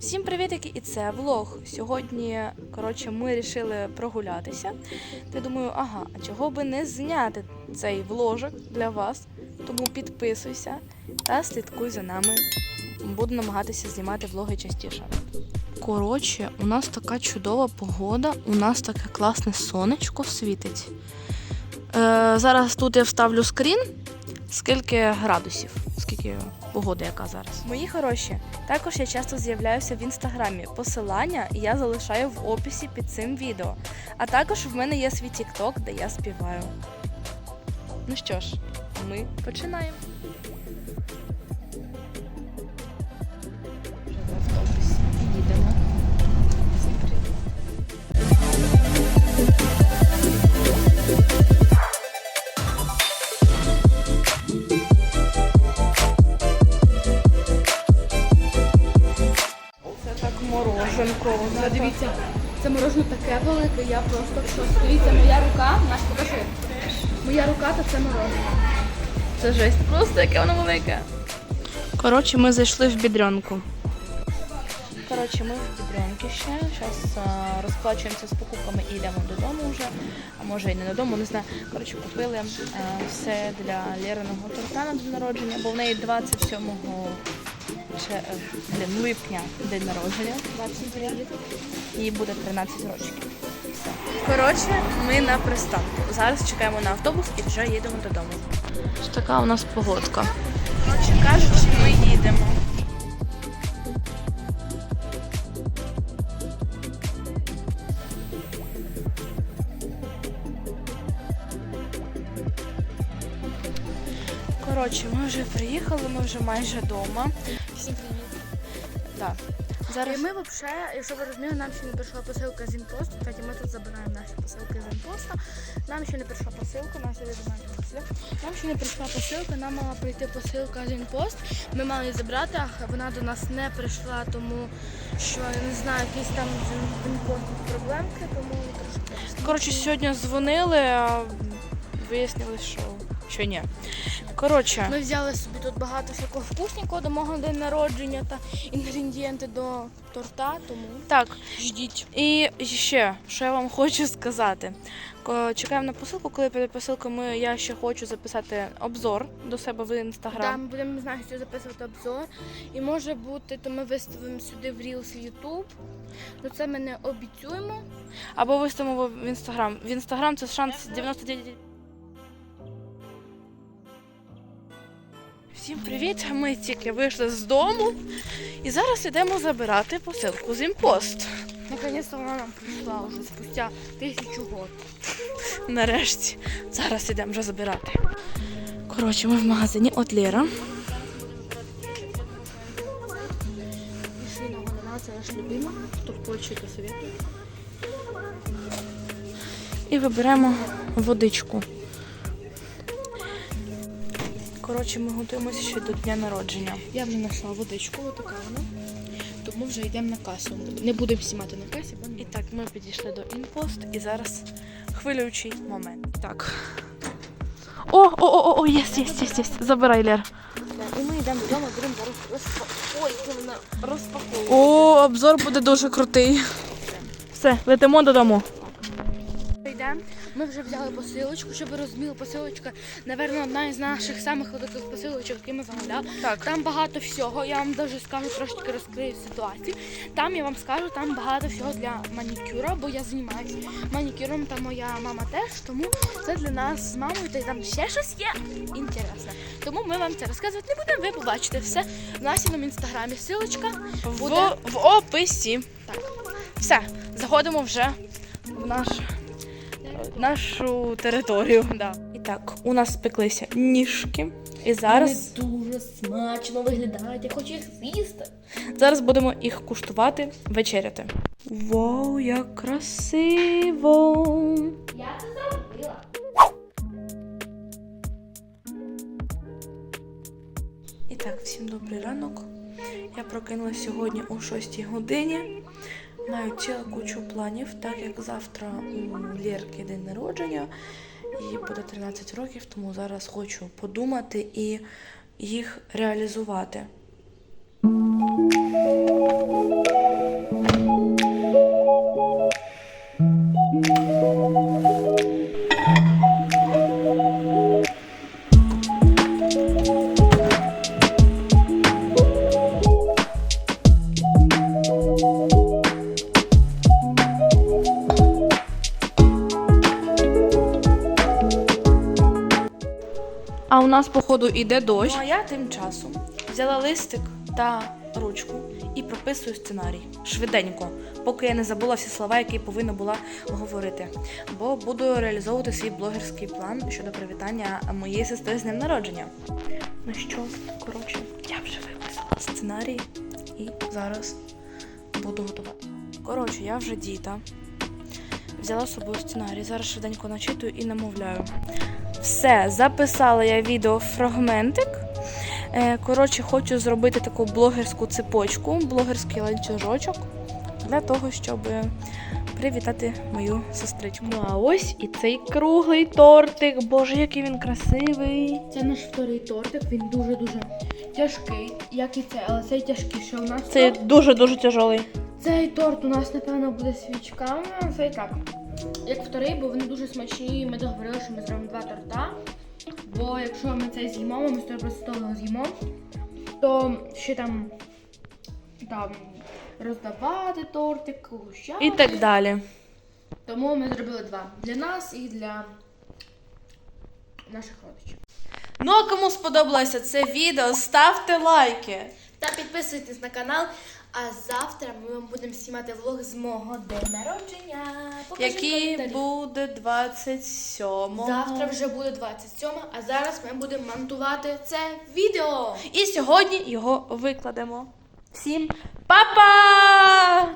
Всім привітики, і це влог. Сьогодні, коротше, ми вирішили прогулятися. Я думаю, ага, а чого би не зняти цей вложик для вас? Тому підписуйся та слідкуй за нами. Буду намагатися знімати влоги частіше. Коротше, у нас така чудова погода, у нас таке класне сонечко світить. Е, зараз тут я вставлю скрін, скільки градусів, скільки погода яка зараз. Мої хороші, також я часто з'являюся в інстаграмі. Посилання я залишаю в описі під цим відео. А також в мене є свій тікток, де я співаю. Ну що ж, ми починаємо. Ну, Дивіться, це мороженое таке велике, я просто в шоці. Дивіться, моя рука, наш покажи. Моя рука то це мороженое. Це жесть, просто яке воно велике. Коротше, ми зайшли в бідрянку. Коротше, ми в бідрянки ще. Зараз розплачуємося з покупками і йдемо додому вже. А може і не додому, не знаю. Коротше, купили все для Лєриного торта на день народження, бо в неї 27 ще, блин, липня день народження. 29. і буде 13 років. Все. Коротше, ми на пристанку. Зараз чекаємо на автобус і вже їдемо додому. Ось така у нас погодка. Коротше кажучи, ми їдемо. Коротше, ми вже приїхали, ми вже майже вдома. Всім привіт. Так. Зараз І ми взагалі, якщо ви розуміли, нам ще не прийшла посилка з інпосту. Кстати, ми тут забираємо наші посилки з інпоста. Нам ще не прийшла посилка, наші документи пішли. Нам ще не прийшла посилка, нам мала прийти посилка з інпост. Ми мали її забрати, а вона до нас не прийшла, тому що я не знаю, якісь там з інпостом проблемки, тому трошки. Коротше, сьогодні дзвонили, а вияснили, що, що ні. Коротше, Ми взяли собі тут багато всякого вкусненького до мого день народження та інгредієнти до торта, тому так. ждіть. І ще, що я вам хочу сказати. Чекаємо на посилку, коли прийде посилка, ми, я ще хочу записати обзор до себе в Да, інстаграм. ми будемо знаю, що записувати обзор. І може бути, то ми виставимо сюди в Reels YouTube. Ну це ми не обіцюємо. Або виставимо в інстаграм. В інстаграм це шанс 99. Всім привіт! Ми тільки вийшли з дому і зараз йдемо забирати посилку з імпост. Наконець-то вона нам прийшла вже спустя тисячу років. Нарешті. Зараз йдемо вже забирати. Коротше, ми в магазині от вона, це наш любима. Хто в Польщі, то советую. І виберемо водичку. Коротше, ми готуємося ще до дня народження. Я вже знайшла водичку, отака вона. Тому вже йдемо на касу. Не будемо знімати на касі, бо І так, ми підійшли до інпост і зараз хвилюючий момент. Так. О, о, о, о, єс, єс, єс, єс. Забирай, Лер. І ми йдемо додому, будемо зараз розпаковувати. Ой, це вона розпаковує. О, обзор буде дуже крутий. Все, летимо додому. Ми вже взяли посилочку, щоб ви розуміли, посилочка, напевно, одна із наших самих великих посилочок, які ми замовляли. Так. Там багато всього. Я вам даже скажу, трошки розкрию ситуацію. Там я вам скажу, там багато всього для манікюра, бо я займаюся манікюром, та моя мама теж. Тому це для нас з мамою, та й там ще щось є інтересне. Тому ми вам це розказувати не будемо. Ви побачите все в нашому інстаграмі. Силочка буде В, в описі. так. Все, заходимо вже в наш, нашу територію. Да. І так, у нас спеклися ніжки. І зараз, Вони дуже смачно виглядають. Я хочу їх з'їсти. зараз будемо їх куштувати, вечеряти. Вау, як красиво! Я це зробила. І так, всім добрий ранок. Я прокинулася сьогодні о 6 годині. Маю цілу кучу планів, так як завтра у Лєрки день народження, їй буде 13 років, тому зараз хочу подумати і їх реалізувати. Нас, походу, іде дощ. Ну а я тим часом взяла листик та ручку і прописую сценарій швиденько, поки я не забула всі слова, які повинна була говорити. Бо буду реалізовувати свій блогерський план щодо привітання моєї сестри з днем народження. Ну що, коротше, я вже виписала сценарій і зараз буду готувати. Коротше, я вже діта. Взяла з собою сценарій. Зараз швиденько начитую і намовляю. Все, записала я відеофрагментик. Е, Коротше, хочу зробити таку блогерську цепочку, блогерський ланцюжочок для того, щоб привітати мою сестричку. Ну а ось і цей круглий тортик. Боже, який він красивий. Це наш вторий тортик, він дуже-дуже тяжкий, як і цей, але цей тяжкіше у нас. Це дуже-дуже тяжелий. Цей торт у нас, напевно, буде свічками, а цей так. Як вторий, бо вони дуже смачні, і ми договорили, що ми зробимо два торта. Бо якщо ми цей з'їмо, ми 100% того з'їмо, то ще там, там роздавати тортик, угощати. І так далі. Тому ми зробили два для нас і для наших родичів. Ну а кому сподобалося це відео, ставте лайки. Та підписуйтесь на канал. А завтра ми вам будемо знімати влог з мого дня народження. Покажіть Який коментарі. буде 27 Завтра вже буде 27, а зараз ми будемо монтувати це відео. І сьогодні його викладемо. Всім па-па!